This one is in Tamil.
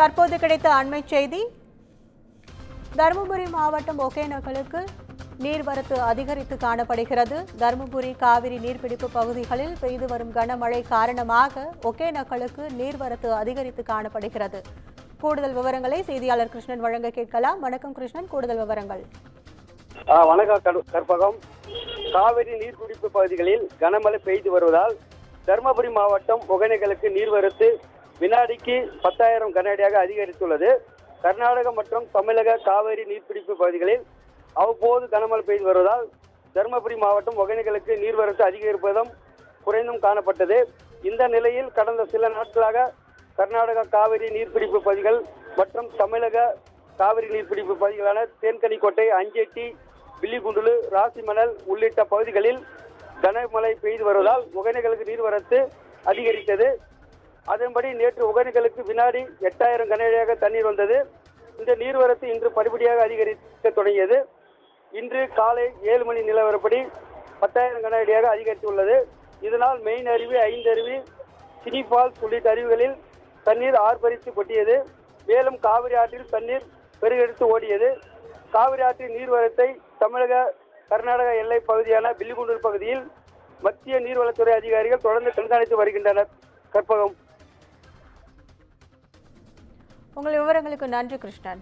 தற்போது கிடைத்த அண்மை செய்தி தருமபுரி மாவட்டம் ஒகேனக்கலுக்கு நீர்வரத்து அதிகரித்து காணப்படுகிறது. தருமபுரி காவிரி நீர்பிடிப்பு பகுதிகளில் பெய்து வரும் கனமழை காரணமாக ஒகேனக்கலுக்கு நீர்வரத்து அதிகரித்து காணப்படுகிறது. கூடுதல் விவரங்களை செய்தியாளர் கிருஷ்ணன் வழங்க கேட்கலாம். வணக்கம் கிருஷ்ணன் கூடுதல் விவரங்கள். வணக்கம் கற்பகம். காவிரி நீர்பிடிப்பு பகுதிகளில் கனமழை பெய்து வருவதால் தருமபுரி மாவட்டம் ஒகேனக்கலுக்கு நீர்வரத்து வினாடிக்கு பத்தாயிரம் கனஅடியாக அதிகரித்துள்ளது. கர்நாடகம் மற்றும் தமிழக காவிரி நீர்பிடிப்பு பகுதிகளில் அவ்வப்போது கனமழை பெய்து வருவதால் தருமபுரி மாவட்டம் ஒகேனக்கலுக்கு நீர்வரத்து அதிகரிப்பதும் குறைந்தும் காணப்பட்டது. இந்த நிலையில் கடந்த சில நாட்களாக கர்நாடக காவிரி நீர்பிடிப்பு பகுதிகள் மற்றும் தமிழக காவிரி நீர்பிடிப்பு பகுதிகளான தேன்கனிக்கோட்டை அஞ்செட்டி பில்லிகுண்டுலு ராசிமணல் உள்ளிட்ட பகுதிகளில் கனமழை பெய்து வருவதால் ஒகேனக்கலுக்கு நீர்வரத்து அதிகரித்தது. அதன்படி நேற்று ஒகேனக்கலுக்கு வினாடி எட்டாயிரம் கனஅடியாக தண்ணீர் வந்தது. இந்த நீர்வரத்து இன்று படிப்படியாக அதிகரிக்க தொடங்கியது. இன்று காலை ஏழு மணி நிலவரப்படி பத்தாயிரம் கனஅடியாக அதிகரித்துள்ளது. இதனால் மெயின் அருவி ஐந்து அருவி சினி உள்ளிட்ட அருவிகளில் தண்ணீர் ஆர்ப்பரித்து கொட்டியது. மேலும் காவிரி ஆற்றில் தண்ணீர் பெருகெடுத்து ஓடியது. காவிரி ஆற்றின் நீர்வரத்தை தமிழக கர்நாடக எல்லை பகுதியான பில்லிகுண்டூர் பகுதியில் மத்திய நீர்வளத்துறை அதிகாரிகள் தொடர்ந்து கண்காணித்து வருகின்றனர். கற்பகம். உங்கள் விவரங்களுக்கு நன்றி கிருஷ்ணன்.